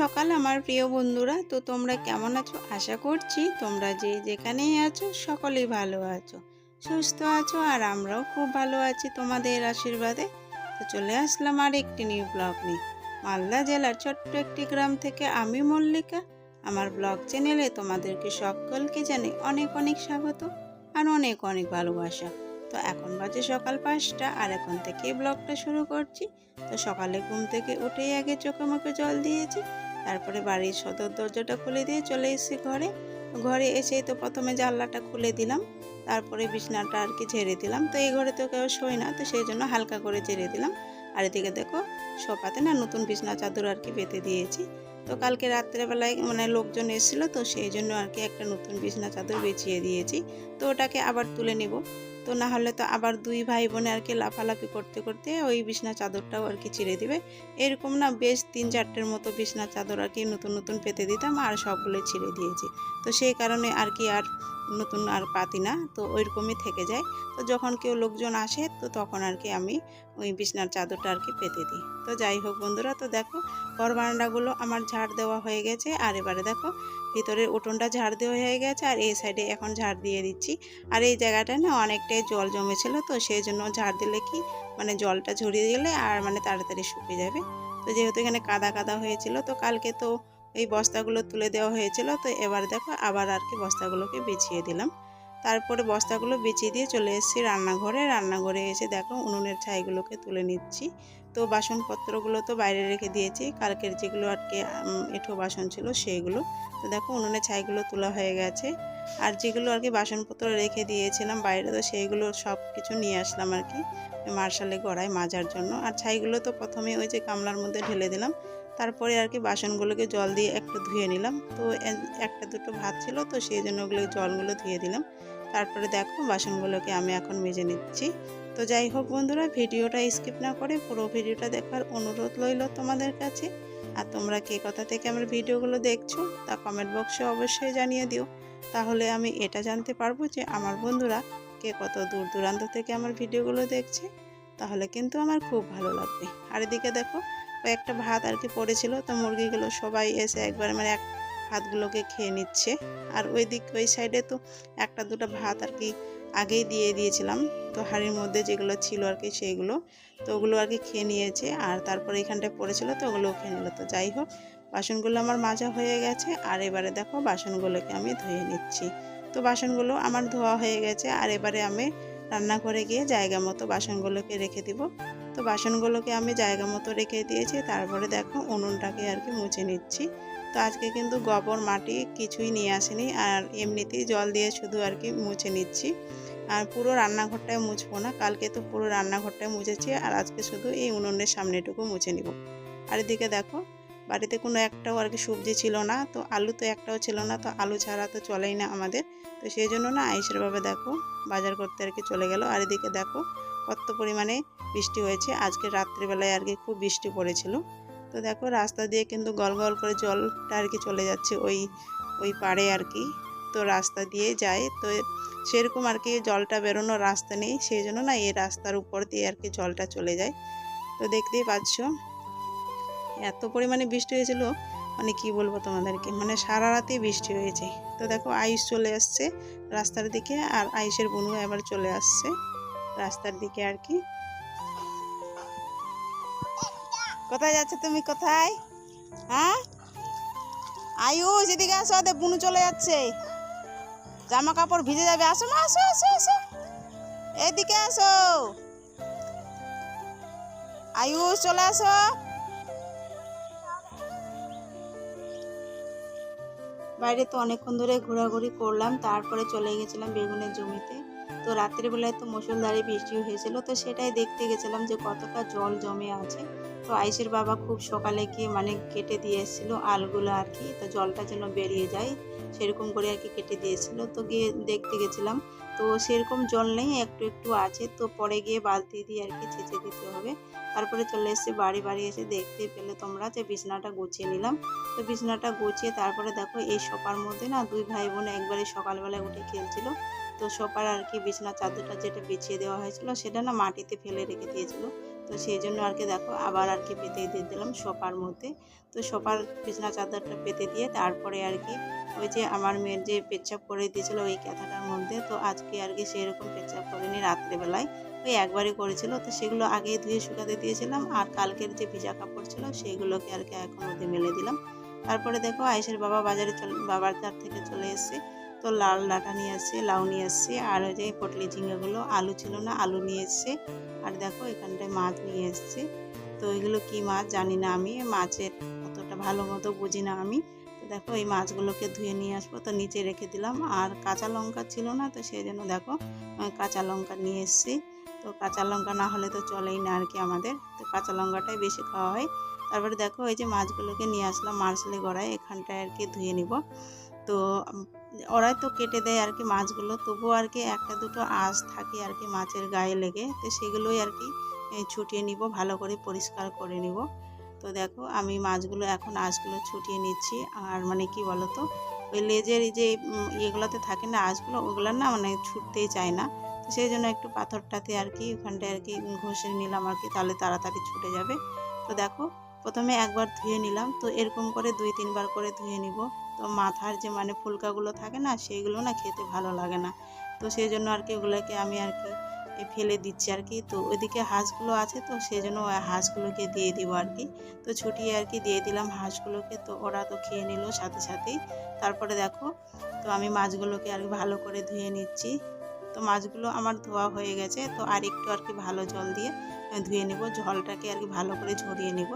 সকাল আমার প্রিয় বন্ধুরা। তো তোমরা কেমন আছো? আশা করছি তোমরা যে যেখানেই আছো সকলেই ভালো আছো, সুস্থ আছো আর আমরাও খুব ভালো আছি তোমাদের আশীর্বাদে। তো চলে আসলাম আর একটি নিউ ব্লগ নিয়ে। মালদা জেলার ছোট্ট একটি গ্রাম থেকে আমি মল্লিকা। আমার ব্লগ চ্যানেলে তোমাদেরকে সকলকে জানাই অনেক অনেক স্বাগত আর অনেক অনেক ভালোবাসা। তো এখন বাজে সকাল পাঁচটা আর এখন থেকে ব্লগটা শুরু করছি। তো সকালে ঘুম থেকে উঠেই আগে চোখে মুখে জল দিয়েছি। তারপরে বাড়ির সদর দরজাটা খুলে দিয়ে চলে এসেছি ঘরে। ঘরে এসেই তো প্রথমে জানলাটা খুলে দিলাম, তারপরে বিছনাটা আর কি ঝেড়ে দিলাম। তো এই ঘরে তো কেউ শোয় না, তো সেই জন্য হালকা করে ঝেড়ে দিলাম। আর এদিকে দেখো, সোফাতে না নতুন বিছনা চাদর আর কি পেতে দিয়েছি। তো কালকে রাত্রেবেলায় মানে লোকজন এসেছিল, তো সেই জন্য আর কি একটা নতুন বিছনা চাদর বেছিয়ে দিয়েছি। তো ওটাকে আবার তুলে নেব। তো না হলে তো আবার দুই ভাই বোনে আর কি লাফালাফি করতে করতে ওই বিছনা চাদরটাও আর কি ছিঁড়ে দিবে। এরকম না বেশ তিন চারটের মতো বিছনা চাদর আর কি নতুন নতুন পেতে দিতাম আর সবগুলো ছিঁড়ে দিয়েছি। তো সেই কারণে আর কি আর নতুন আর পাতি না, তো ওইরকমই থেকে যায়। তো যখন কেউ লোকজন আসে, তো তখন আর কি আমি ওই বিছনার চাদরটা আর কি পেতে দিই। তো যাই হোক বন্ধুরা, তো দেখো ঘর বারান্দাগুলো আমার ঝাড় দেওয়া হয়ে গেছে। আর এবারে দেখো ভিতরের উঠোনটা ঝাড় দেওয়া হয়ে গেছে, আর এই সাইডে এখন ঝাড় দিয়ে দিচ্ছি। আর এই জায়গাটা না অনেকটাই জল জমেছিল, তো সেই জন্য ঝাড় দিলে কি মানে জলটা ঝরিয়ে গেলে আর মানে তাড়াতাড়ি শুকিয়ে যাবে। তো যেহেতু এখানে কাদা কাদা হয়েছিল, তো কালকে তো এই বস্তাগুলো তুলে দেওয়া হয়েছিল। তো এবার দেখো আবার আর কি বস্তাগুলোকে বিছিয়ে দিলাম। তারপরে বস্তাগুলো বিছিয়ে দিয়ে চলে এসেছি রান্নাঘরে। রান্নাঘরে এসে দেখো উনুনের ছাইগুলোকে তুলে নিচ্ছি। তো বাসনপত্রগুলো তো বাইরে রেখে দিয়েছি। কালকের যেগুলো আর কি উম, এঁঠো বাসন ছিল সেইগুলো তো দেখো উনুনের ছাইগুলো তোলা হয়ে গেছে। আর যেগুলো আর কি বাসনপত্র রেখে দিয়েছিলাম বাইরে তো সেইগুলো সব কিছু নিয়ে আসলাম আর কি। মার্শালে গড়ায় মাজার জন্য। আর ছাইগুলো তো প্রথমে ওই যে গামলার মধ্যে ঢেলে দিলাম। তারপরে আর কি বাসনগুলোকে জল দিয়ে একটু ধুয়ে নিলাম। তো একটা দুটো ভাত ছিল, তো সেই জন্য ওগুলো জলগুলো ধুয়ে দিলাম। তারপরে দেখো বাসনগুলোকে আমি এখন মেজে নিচ্ছি। তো যাই হোক বন্ধুরা, ভিডিওটা স্কিপ না করে পুরো ভিডিওটা দেখার অনুরোধ রইল তোমাদের কাছে। আর তোমরা কে কথা থেকে আমার ভিডিওগুলো দেখছ তা কমেন্ট বক্সে অবশ্যই জানিয়ে দিও। তাহলে আমি এটা জানতে পারব যে আমার বন্ধুরা কে কত দূর দূরান্ত থেকে আমার ভিডিওগুলো দেখছে। তাহলে কিন্তু আমার খুব ভালো লাগবে। আর এদিকে দেখো কয়েকটা ভাত আর কি পড়েছিল, তো মুরগিগুলো সবাই এসে একবার মানে এক ভাতগুলোকে খেয়ে নিচ্ছে। আর ওই দিক ওই সাইডে তো একটা দুটো ভাত আর কি আগেই দিয়ে দিয়েছিলাম, তো হাঁড়ির মধ্যে যেগুলো ছিল আর কি সেইগুলো, তো ওগুলো আর কি খেয়ে নিয়েছে। আর তারপরে এখানটায় পড়েছিল, তো ওগুলোও খেয়ে নিল। তো যাই হোক, বাসনগুলো আমার মাজা হয়ে গেছে, আর এবারে দেখো বাসনগুলোকে আমি ধুয়ে নিচ্ছি। তো বাসনগুলো আমার ধোয়া হয়ে গেছে, আর এবারে আমি রান্নাঘরে গিয়ে জায়গা মতো বাসনগুলোকে রেখে দিব। তো বাসনগুলোকে আমি জায়গা মতো রেখে দিয়েছি, তারপরে দেখো উনুনটাকে আর কি মুছে নিচ্ছি। তো আজকে কিন্তু গোবর, মাটি কিছুই নিয়ে আসিনি, আর এমনিতেই জল দিয়ে শুধু আর কি মুছে নিচ্ছি। আর পুরো রান্নাঘরটায় মুছবো না, কালকে তো পুরো রান্নাঘরটায় মুছেছি, আর আজকে শুধু এই উনুনের সামনেটুকু মুছে নিব। আর এদিকে দেখো, বাড়িতে কোনো একটাও আর কি সবজি ছিল না, তো আলু তো একটাও ছিল না, তো আলু ছাড়া তো চলেই না আমাদের। তো সেই জন্য না আইসের বাবা দেখো বাজার করতে আর কি চলে গেল। আর এদিকে দেখো কত পরিমাণে বৃষ্টি হয়েছে? আজকে রাত্রিবেলায় আর কি খুব বৃষ্টি পড়েছিল। তো দেখো, রাস্তা দিয়ে কিন্তু গল গল করে জলটা আর কি চলে যাচ্ছে ওই ওই পাড়ে আর কি। তো রাস্তা দিয়ে যায়। তো সেরকম আর কি জলটা বেরোনোর রাস্তা নেই। সেই জন্য না এই রাস্তার উপর দিয়ে আর কি জলটা চলে যায়। তো দেখতেই পাচ্ছ, এত পরিমাণে বৃষ্টি হয়েছিল। মানে কি বলব তোমাদেরকে? মানে সারা রাতেই বৃষ্টি হয়েছে। তো দেখো, আইস চলে আসছে রাস্তার দিকে আর আইসের বনু এবার চলে আসছে। রাস্তার দিকে আর কি। কোথায় যাচ্ছে তুমি? কোথায়? হ্যাঁ? আয়ুষ, এদিকে আসো ওদের বুনু চলে যাচ্ছে। জামা কাপড় ভিজে যাবে। আসো মা, আসো আসো আসো। এদিকে আসো। আয়ুষ, চলে আসো। বাইরে তো অনেকক্ষণ ধরে ঘোরাঘুরি করলাম, তারপরে চলে গেছিলাম বেগুনের জমিতে। তো রাত্রিবেলায় তো মুসলধারে বৃষ্টি হয়েছিল, তো সেটাই দেখতে গেছিলাম যে কতটা জল জমে আছে। তো আইসের বাবা খুব সকালে গিয়ে মানে কেটে দিয়ে এসেছিল আলগুলো আর কি, তো জলটা যেন বেরিয়ে যায়, সেরকম করে আর কি কেটে দিয়েছিল। তো গিয়ে দেখতে গেছিলাম তো সেরকম জল নেই, একটু একটু আছে। তো পরে গিয়ে বালতি দিয়ে আর কি ছেঁচে দিতে হবে। তারপরে চলে এসে বাড়ি বাড়ি এসে দেখতে পেলে তোমরা যে বিছনাটা গুছিয়ে নিলাম। তো বিছনাটা গুছিয়ে তারপরে দেখো এই সোপার মধ্যে না দুই ভাই বোন একবারে সকালবেলায় উঠে খেলছিল। তো সোপার আর কি বিছনা চাদরটা যেটা বিছিয়ে দেওয়া হয়েছিল সেটা না মাটিতে ফেলে রেখে দিয়েছিল। তো সেই জন্য আর কি দেখো, আবার আর কি পেতে দিয়ে দিলাম সোফার মধ্যে। তো সোফার বিছনা চাদরটা পেতে দিয়ে তারপরে আর কি ওই যে আমার মেয়ের যে পেচ্ছাপ করে দিয়েছিল ওই ক্যাথাটার মধ্যে, তো আজকে আর কি সেরকম পেচ্ছাপ করেনি রাত্রেবেলায়। ওই একবারই করেছিল, তো সেগুলো আগে ধুয়ে শুকাতে দিয়েছিলাম আর কালকের যে ভিজা কাপড় ছিল সেইগুলোকে আর কি এখন মধ্যে মেলে দিলাম। তারপরে দেখো আয়েশের বাবা বাজারে চলে, বাবার তার থেকে চলে এসেছে। তো লাল ডাঁটা নিয়ে আসছে লাউ নিয়ে আসছে আর ওই যে পটলি ঝিঙ্গাগুলো, আলু ছিল না, আলু নিয়ে এসছে। আর দেখো এখানটায় মাছ নিয়ে এসছে। তো এগুলো কি মাছ জানি না আমি, মাছের অতটা ভালো মতো বুঝি না আমি। তো দেখো এই মাছগুলোকে ধুয়ে নিয়ে আসব, তো নিচে রেখে দিলাম। আর কাঁচা লঙ্কা ছিল না, তো সেই জন্য দেখো কাঁচা লঙ্কা নিয়ে এসছি। তো কাঁচা লঙ্কা না হলে তো চলেই না আর কি আমাদের। তো কাঁচা লঙ্কাটাই বেশি খাওয়া হয়। তারপরে দেখো এই যে মাছগুলোকে নিয়ে আসলাম মার্শালি গড়ায়, এখানটায় আর কি ধুয়ে নিব। তো ওরাই তো কেটে দেয় আর কি মাছগুলো। তবুও আর কি একটা দুটো আঁশ থাকে আর কি মাছের গায়ে লেগে। তো সেগুলোই আর কি ছুটিয়ে নিব, ভালো করে পরিষ্কার করে নিব। তো দেখো, আমি মাছগুলো এখন আঁশগুলো ছুটিয়ে নিচ্ছি। আর মানে কি বলো তো ওই লেজের যে ইয়েগুলোতে থাকে না আঁশগুলো, ওগুলো না মানে ছুটতেই চায় না। তো সেই জন্য একটু পাথরটাতে আর কি ওখানটায় আর কি ঘষে নিলাম আর কি, তাহলে তাড়াতাড়ি ছুটে যাবে। তো দেখো, প্রথমে একবার ধুয়ে নিলাম। তো এরকম করে দুই, তিনবার করে ধুয়ে নিব। তো মাথার যে মানে ফুলকাগুলো থাকে না, সেইগুলো না খেতে ভালো লাগে না। তো সেই জন্য আর কি ওগুলোকে আমি আর কি ফেলে দিচ্ছি আর কি। তো ওইদিকে হাঁসগুলো আছে তো সেই জন্য ওই হাঁসগুলোকে দিয়ে দিব আর কি। তো ছুটিয়ে আর কি দিয়ে দিলাম হাঁসগুলোকে, তো ওরা তো খেয়ে নিল সাথে সাথেই। তারপরে দেখো, তো আমি মাছগুলোকে আর ভালো করে ধুয়ে নিচ্ছি। তো মাছগুলো আমার ধোয়া হয়ে গেছে, তো আর একটু আর কি ভালো জল দিয়ে ধুয়ে নিব, জলটাকে আর কি ভালো করে ঝরিয়ে নিব।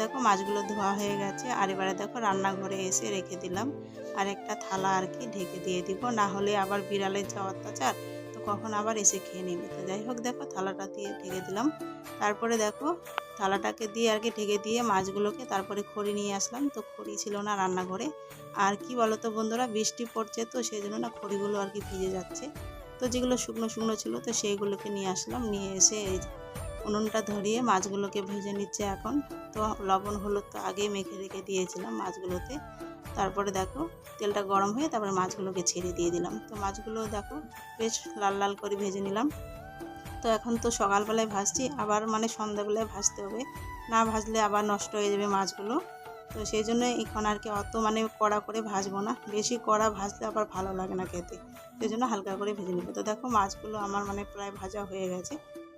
দেখো মাছগুলো ধোয়া হয়ে গেছে আর এবারে দেখো রান্নাঘরে এসে রেখে দিলাম। আর একটা থালা আর কি ঢেকে দিয়ে দিব, না হলে আবার বিড়ালের যা অত্যাচার তো কখন আবার এসে খেয়ে নেবে। তো যাই হোক দেখো থালাটা দিয়ে ঢেকে দিলাম। তারপরে দেখো থালাটাকে দিয়ে আর কি ঢেকে দিয়ে মাছগুলোকে তারপরে খড়ি নিয়ে আসলাম। তো খড়ি ছিল না রান্নাঘরে। আর কি বলো তো বন্ধুরা, বৃষ্টি পড়ছে তো সেই জন্য না খড়িগুলো আর কি ভিজে যাচ্ছে। তো যেগুলো শুকনো শুকনো ছিল তো সেইগুলোকে নিয়ে আসলাম। নিয়ে এসে উনুনটা ধরিয়ে মাছগুলোকে ভেজে নিচ্ছে এখন। তো লবণ, হলুদ তো আগেই মেখে রেখে দিয়েছিলাম মাছগুলোতে। তারপরে দেখো তেলটা গরম হয়ে তারপরে মাছগুলোকে ছেড়ে দিয়ে দিলাম। তো মাছগুলো দেখো বেশ লাল লাল করে ভেজে নিলাম। তো এখন তো সকালবেলায় ভাজছি, আবার মানে সন্ধ্যাবেলায় ভাজতে হবে। না ভাজলে আবার নষ্ট হয়ে যাবে মাছগুলো। তো সেই জন্য এখন আর কি অত মানে কড়া করে ভাজবো না। বেশি কড়া ভাজলে আবার ভালো লাগে না খেতে। সেই জন্য হালকা করে ভেজে নেব। তো দেখো মাছগুলো আমার মানে প্রায় ভাজা হয়ে গেছে।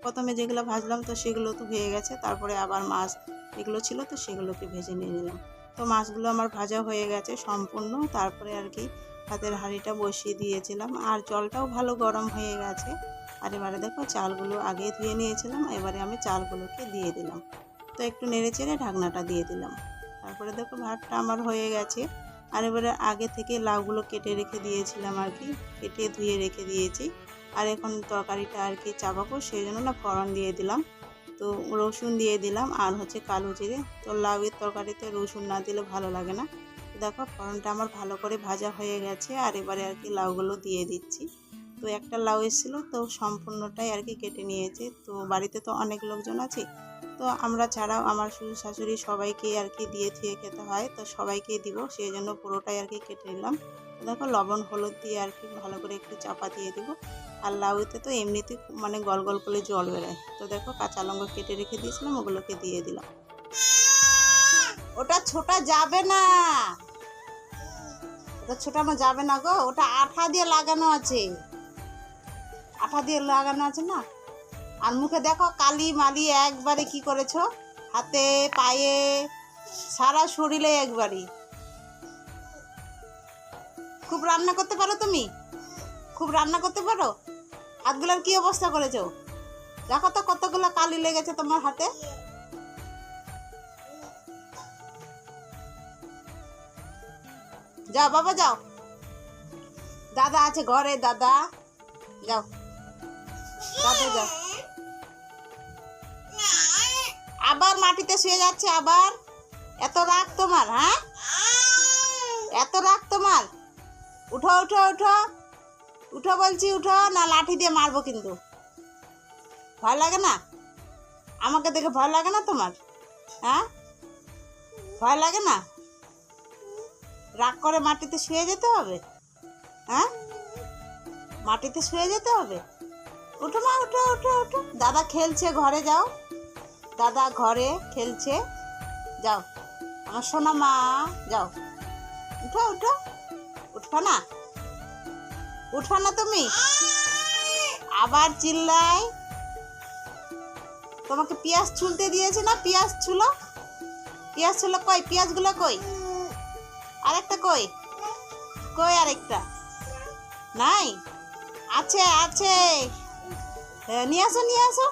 প্রথমে যেগুলো ভাজলাম তো সেগুলো তো হয়ে গেছে, তারপরে আবার মাছ এগুলো ছিল তো সেগুলোকে ভেজে নিয়ে নিলাম। তো মাছগুলো আমার ভাজা হয়ে গেছে সম্পূর্ণ, তারপরে আর কি হাতের হাঁড়িটা বসিয়ে দিয়েছিলাম। আর জলটাও ভালো গরম হয়ে গেছে। আর এবারে দেখো চালগুলো আগে ধুয়ে নিয়েছিলাম, এবারে আমি চালগুলোকে দিয়ে দিলাম। তো একটু নেড়ে চেড়ে ঢাকনাটা দিয়ে দিলাম। তারপরে দেখো ভাতটা আমার হয়ে গেছে। আর এবারে আগে থেকে লাউগুলো কেটে রেখে দিয়েছিলাম আর কি, কেটে ধুয়ে রেখে দিয়েছি। আর এখন তরকারিটা আর কি চাপাবো সেই জন্য না ফড়ন দিয়ে দিলাম। তো রসুন দিয়ে দিলাম আর হচ্ছে কালো জিরে। তো লাউয়ের তরকারিতে রসুন না দিলে ভালো লাগে না। দেখো ফড়নটা আমার ভালো করে ভাজা হয়ে গেছে আর এবারে আর কি লাউগুলো দিয়ে দিচ্ছি। তো একটা লাউ এসেছিল, তো সম্পূর্ণটাই আর কি কেটে নিয়েছে। তো বাড়িতে তো অনেক লোকজন আছে, তো আমরা ছাড়াও আমার শ্বশুর শাশুড়ি সবাইকে আর কি দিয়ে থিয়ে খেতে হয়, তো সবাইকেই দিব, সেই জন্য পুরোটাই আর কি কেটে নিলাম। দেখো, লবণ, হলুদ দিয়ে আর কি ভালো করে একটু চাপা দিয়ে দিব। আর লাউতে তো এমনিতে মানে গল গল করে জল বেরোয়। তো দেখো, কাঁচা লঙ্কা কেটে রেখে দিয়েছিলাম, ওগুলোকে দিয়ে দিলাম। ওটা ছোটা যাবে না। ওটা ছোটানো যাবে না গো, ওটা আঠা দিয়ে লাগানো আছে। আঠা দিয়ে লাগানো আছে না? আর মুখে দেখো, কালি মালি একবারে কি করেছ? হাতে, পায়ে, সারা শরীরে একবারই। খুব রান্না করতে পারো তুমি? খুব রান্না করতে পারো? হাতগুলোর কি অবস্থা করেছ? দেখো তো কতগুলো কালি লেগেছে তোমার হাতে। যাও বাবা, যাও। দাদা আছে ঘরে, দাদা। যাও। দাদা, যাও। আবার মাটিতে শুয়ে যাচ্ছে আবার? এত রাগ তোমার হ্যাঁ? এত রাগ তোমার? উঠো উঠো উঠো। উঠো বলছি, উঠো, না লাঠি দিয়ে মারবো কিন্তু। ভয় লাগে না? আমাকে দেখে ভয় লাগে না তোমার? হ্যাঁ? ভয় লাগে না? রাগ করে মাটিতে শুয়ে যেতে হবে? হ্যাঁ? মাটিতে শুয়ে যেতে হবে? উঠো মা, উঠো উঠো উঠো। দাদা খেলছে, ঘরে যাও। দাদা ঘরে খেলছে। যাও। আমার সোনা মা, যাও। উঠো উঠো। উঠবা না উঠবা না তুমি? আবার চিল্লাই। তোমাকে পেঁয়াজ ছুলতে দিয়েছে না? পেঁয়াজ ছুলো? পেঁয়াজ ছুলো কই? পেঁয়াজগুলো কই? আরেকটা কই? কই আরেকটা? নাই? আছে আছে। নিয়ে আসো নিয়ে আসো।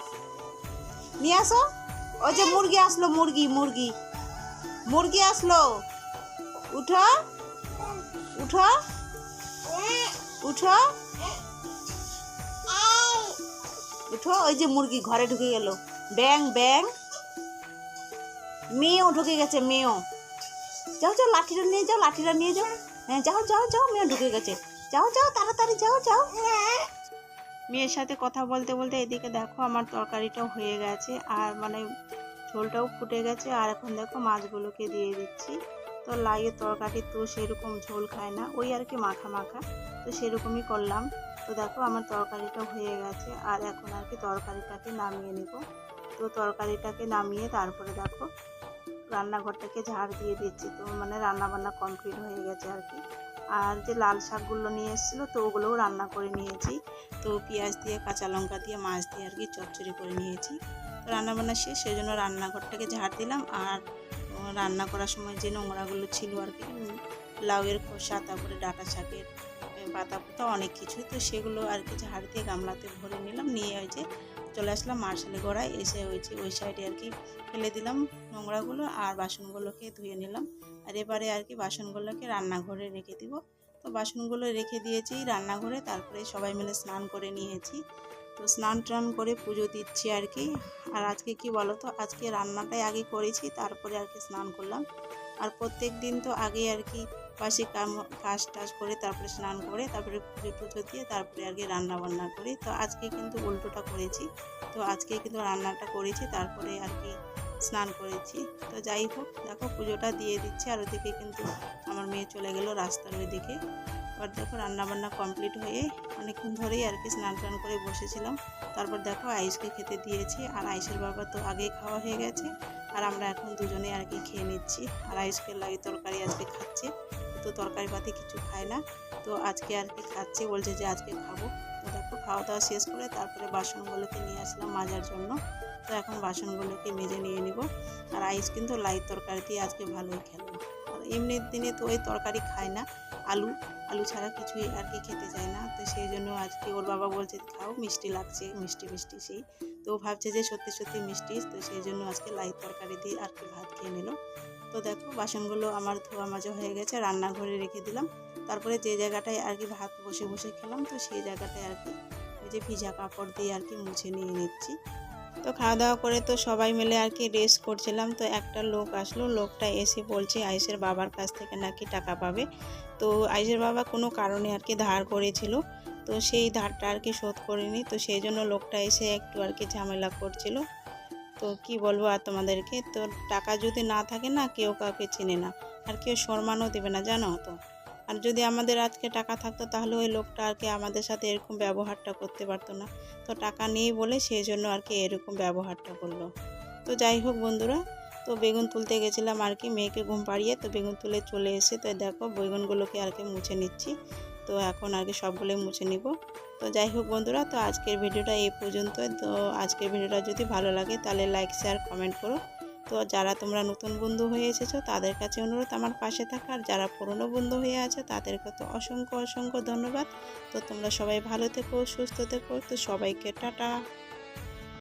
নিয়ে আসো। ওই যে মুরগি আসলো, মুরগি মুরগি। মুরগি আসলো। উঠো। উঠো। উঠো। উঠো, ওই যে মুরগি ঘরে ঢুকে গেল। ব্যাং ব্যাং। মেয়েও ঢুকে গেছে, মেয়েও। যাও যাও, লাঠিটা নিয়ে যাও, লাঠিটা নিয়ে যাও। হ্যাঁ যাও যাও যাও মেয়ে ঢুকে গেছে। যাও যাও, তাড়াতাড়ি যাও যাও। মেয়ের সাথে কথা বলতে বলতে এদিকে দেখো আমার তরকারিটাও হয়ে গেছে, আর মানে ঝোলটাও ফুটে গেছে, আর এখন দেখো মাছগুলোকে দিয়ে দিচ্ছি। তো লাইয়ের তরকারি তো সেরকম ঝোল খায় না, ওই আর কি মাখা মাখা। তো সেরকমই করলাম। তো দেখো আমার তরকারিটা হয়ে গেছে, আর এখন আর কি তরকারিটাকে নামিয়ে নেব। তো তরকারিটাকে নামিয়ে তারপরে দেখো রান্নাঘরটাকে ঝাড় দিয়ে দিচ্ছি। তো মানে রান্না বান্না কমপ্লিট হয়ে গেছে আর কি। আর যে লাল শাকগুলো নিয়ে এসেছিল, তো ওগুলোও রান্না করে নিয়েছি। তো পেঁয়াজ দিয়ে, কাঁচা লঙ্কা দিয়ে, মাছ দিয়ে আর কি চচ্চড়ি করে নিয়েছি। রান্নাবান্না শেষ, সেই জন্য রান্নাঘরটাকে ঝাড় দিলাম। আর রান্না করার সময় যে নোংরাগুলো ছিল আর কি লাউয়ের খোসা, তারপরে ডাটা শাকের পাতা পোতা অনেক কিছু তো সেগুলো আর কি ঝাড় দিয়ে গামলাতে ভরে নিলাম, নিয়ে ওই যে চলে আসলাম মার্শালি গোড়ায়। এসে ওই যে ওই সাইডে আর কি ফেলে দিলাম নোংরাগুলো আর বাসনগুলোকে ধুয়ে নিলাম। আর এবারে আর কি বাসনগুলোকে রান্নাঘরে রেখে দিব। তো বাসনগুলো রেখে দিয়েছি রান্নাঘরে, তারপরে সবাই মিলে স্নান করে নিয়েছি। তো স্নান টান করে পুজো দিচ্ছি আর কি। আর আজকে কি বলো তো আজকে রান্নাটাই আগে করেছি, তারপরে আর কি স্নান করলাম। আর প্রত্যেক দিন তো আগে আর কি বাসি কাম, কাজ টাজ করে তারপরে স্নান করে, তারপরে পুজো টুজো দিয়ে তারপরে আর কি রান্না বান্না করি। তো আজকে কিন্তু উল্টোটা করেছি। তো আজকে কিন্তু রান্নাটা করেছি, তারপরে আর কি স্নান করেছি। তো যাই হোক, দেখো পুজোটা দিয়ে দিচ্ছি, আর ওদিকে কিন্তু আমার মেয়ে চলে গেল রাস্তার ওইদিকে। এবার দেখো রান্নাবান্না কমপ্লিট হয়ে অনেকক্ষণ ধরেই আর কি স্নান টান করে বসেছিলাম। তারপর দেখো আইসকে খেতে দিয়েছি। আর আইসের বাবা তো আগেই খাওয়া হয়ে গেছে। আর আমরা এখন দুজনে আর কি খেয়ে নিচ্ছি। আর আইসকে লাগে তরকারি আজকে খাচ্ছে। তো তরকারি পাতি কিছু খায় না। তো আজকে আর কি খাচ্ছে। বলছে যে আজকে খাব। তো দেখো খাওয়া দাওয়া শেষ করে তারপরে বাসনগুলোকে নিয়ে আসলাম মাজার জন্য। তো এখন বাসনগুলোকে মেজে নিয়ে নিব। আর আইস কিন্তু লাই তরকারি দিয়ে আজকে ভালোই খেলো। আর এমনি দিনে তো ওই তরকারি খায় না। আলু আলু ছাড়া কিছুই আর কি খেতে চায় না। তো সেই জন্য আজকে ওর বাবা বলছে, খাও, মিষ্টি লাগছে, মিষ্টি মিষ্টি সেই। তো ভাবছে যে সত্যি সত্যি মিষ্টি, তো সেই জন্য আজকে লাই তরকারি দিয়ে আর কি ভাত খেয়ে নিল। তো দেখো, বাসনগুলো আমার ধোয়া মাজা হয়ে গেছে, রান্নাঘরে রেখে দিলাম। তারপরে যে জায়গাটায় আর কি ভাত বসে বসে খেলাম, তো সেই জায়গাটায় আর কি ওই যে ভিজা কাপড় দিয়ে আর কি মুছে নিয়ে নিচ্ছি। তো খাওয়া দাওয়া করে তো সবাই মিলে আর কি রেস্ট করছিলাম। তো একটা লোক আসলো, লোকটা এসে বলছে আইসের বাবার কাছ থেকে নাকি টাকা পাবে। তো আইসের বাবা কোনো কারণে আর কি ধার করেছিল। তো সেই ধারটা আর কি শোধ করেনি। তো সেই জন্য লোকটা এসে একটু আর কি ঝামেলা করছিল। তো কি বলব আর তোমাদেরকে তো টাকা যদি না থাকে না, কেউ কাউকে চেনে না। আর কেউ সম্মানও দেবে না, জানো তো? আর যদি আমাদের আজকে টাকা থাকতো, তাহলে ওই লোকটা আর কি আমাদের সাথে এরকম ব্যবহারটা করতে পারতো না। তো টাকা নেই বলে সেই জন্য আর কি এরকম ব্যবহারটা করল। তো যাই হোক বন্ধুরা, তো বেগুন তুলতে গেছিলাম আর কি, মেয়েকে ঘুম পাড়িয়ে তো বেগুন তুলে চলে এসে তো দেখো বেগুনগুলোকে আর কি মুছে নিচ্ছি। তো এখন আর কি সবগুলোই মুছে নিব। তো যাই হোক বন্ধুরা, তো আজকের ভিডিওটা এই পর্যন্ত তো আজকের ভিডিওটা যদি ভালো লাগে, তাহলে লাইক শেয়ার কমেন্ট করো। তো যারা তোমরা নতুন বন্ধু হয়ে এসেছ, তাদের কাছে অনুরোধ আমার পাশে থাকা। আর যারা পুরনো বন্ধু হয়ে আছে, তাদেরকে তো অসংখ্য অসংখ্য ধন্যবাদ। তো তোমরা সবাই ভালো থেকো, সুস্থ থেকো। তো সবাইকে টাটা।